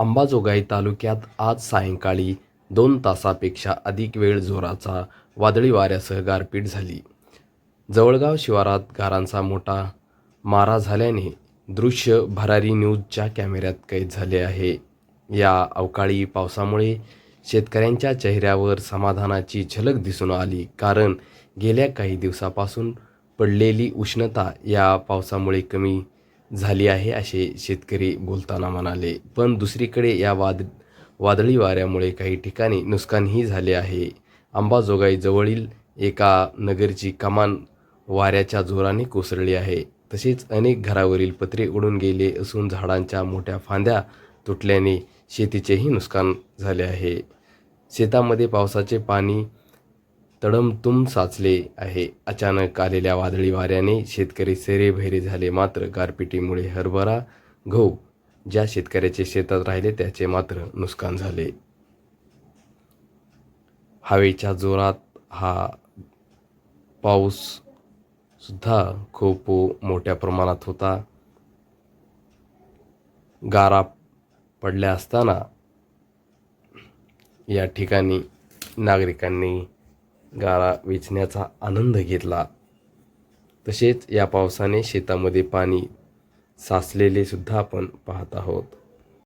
अंबाजोगाई तालुक्यात आज सायंकाळी दोन तासापेक्षा अधिक वेळ जोराचा वादळी वाऱ्यासह गारपीट झाली. जवळगाव शिवारात गारांचा मोठा मारा झाल्याने दृश्य भरारी न्यूजच्या कॅमेऱ्यात कैद झाले आहे. या अवकाळी पावसामुळे शेतकऱ्यांच्या चेहऱ्यावर समाधानाची झलक दिसून आली कारण गेल्या काही दिवसापासून पडलेली उष्णता या पावसामुळे कमी झाली आहे असे शेतकरी बोलताना म्हणाले. पण दुसरीकडे या वाद वादळी वाऱ्यामुळे काही ठिकाणी नुकसानही झाले आहे. अंबाजोगाई जवळील एका नगरची कमान वाऱ्याच्या जोराने कोसळली आहे. तसेच अनेक घरावरील पत्रे उडून गेले असून झाडांच्या मोठ्या फांद्या तुटल्याने शेतीचेही नुकसान झाले आहे. शेतामध्ये पावसाचे पाणी तडमतुम साचले आहे. अचानक आलेल्या वादळी वाऱ्याने शेतकरी सेरेभैरे झाले. मात्र गारपिटीमुळे हरभरा गहू ज्या शेतकऱ्याचे शेतात राहिले त्याचे मात्र नुकसान झाले. हवेच्या जोरात हा पाऊस सुद्धा खूप मोठ्या प्रमाणात होता. गारा पडल्या असताना या ठिकाणी नागरिकांनी गारा वेचण्याचा आनंद घेतला. तसेच या पावसाने शेतामध्ये पाणी साचलेले सुद्धा आपण पाहत आहोत.